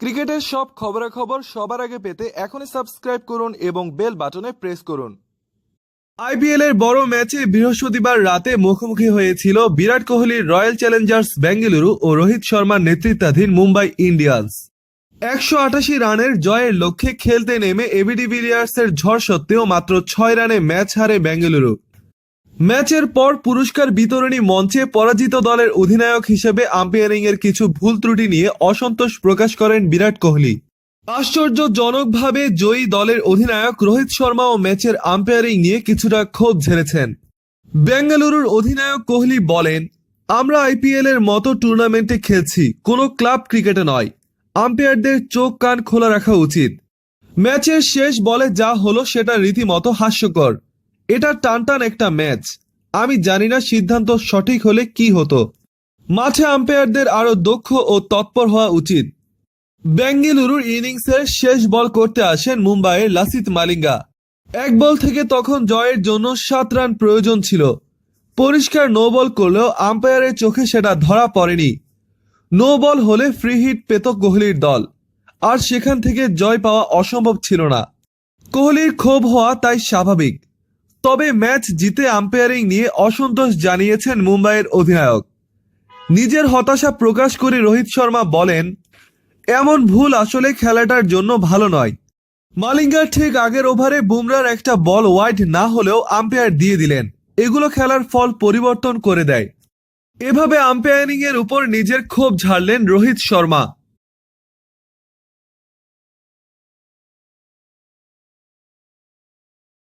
ক্রিকেটের সব খবরাখবর সবার আগে পেতে এখনই সাবস্ক্রাইব করুন এবং বেল বাটনে প্রেস করুন। আইপিএল এর বড় ম্যাচে বৃহস্পতিবার রাতে মুখোমুখি হয়েছিল বিরাট কোহলির রয়্যাল চ্যালেঞ্জার্স বেঙ্গালুরু ও রোহিত শর্মার নেতৃত্বাধীন মুম্বাই ইন্ডিয়ান্স। একশো আটাশি রানের জয়ের লক্ষ্যে খেলতে নেমে এবিডি বিলিয়ার্সের ঝড় সত্ত্বেও মাত্র ছয় রানে ম্যাচ হারে বেঙ্গালুরু। ম্যাচের পর পুরস্কার বিতরণী মঞ্চে পরাজিত দলের অধিনায়ক হিসেবে আম্পায়ারিং এর কিছু ভুল ত্রুটি নিয়ে অসন্তোষ প্রকাশ করেন বিরাট কোহলি। আশ্চর্যজনকভাবে জয়ী দলের অধিনায়ক রোহিত শর্মা ও ম্যাচের আম্পায়ারিং নিয়ে কিছুটা ক্ষোভ ঝেড়েছেন। বেঙ্গালুরুর অধিনায়ক কোহলি বলেন, আমরা আইপিএল এর মতো টুর্নামেন্টে খেলছি, কোনো ক্লাব ক্রিকেটে নয়। আম্পায়ারদের চোখ কান খোলা রাখা উচিত। ম্যাচের শেষ বলে যা হলো সেটা রীতিমতো হাস্যকর। এটা টানটান একটা ম্যাচ। আমি জানি না সিদ্ধান্ত সঠিক হলে কি হতো। মাঠে আম্পায়ারদের আরও দক্ষ ও তৎপর হওয়া উচিত। বেঙ্গালুরুর ইনিংসের শেষ বল করতে আসেন মুম্বাইয়ের লাসিত মালিঙ্গা। এক বল থেকে তখন জয়ের জন্য সাত রান প্রয়োজন ছিল। পরিষ্কার নো বল করলেও আম্পায়ারের চোখে সেটা ধরা পড়েনি। নো বল হলে ফ্রি হিট পেত কোহলির দল। আর সেখান থেকে জয় পাওয়া অসম্ভব ছিল না। কোহলির ক্ষোভ হওয়া তাই স্বাভাবিক। তবে ম্যাচ জিতে আম্পায়ারিং নিয়ে অসন্তোষ জানিয়েছেন মুম্বাইয়ের অধিনায়ক। নিজের হতাশা প্রকাশ করে রোহিত শর্মা বলেন, এমন ভুল আসলে খেলাটার জন্য ভালো নয়। মালিঙ্গার ঠিক আগের ওভারে বুমরার একটা বল ওয়াইড না হলেও আম্পায়ার দিয়ে দিলেন। এগুলো খেলার ফল পরিবর্তন করে দেয়। এভাবে আম্পায়ারিং এর উপর নিজের ক্ষোভ ঝাড়লেন রোহিত শর্মা।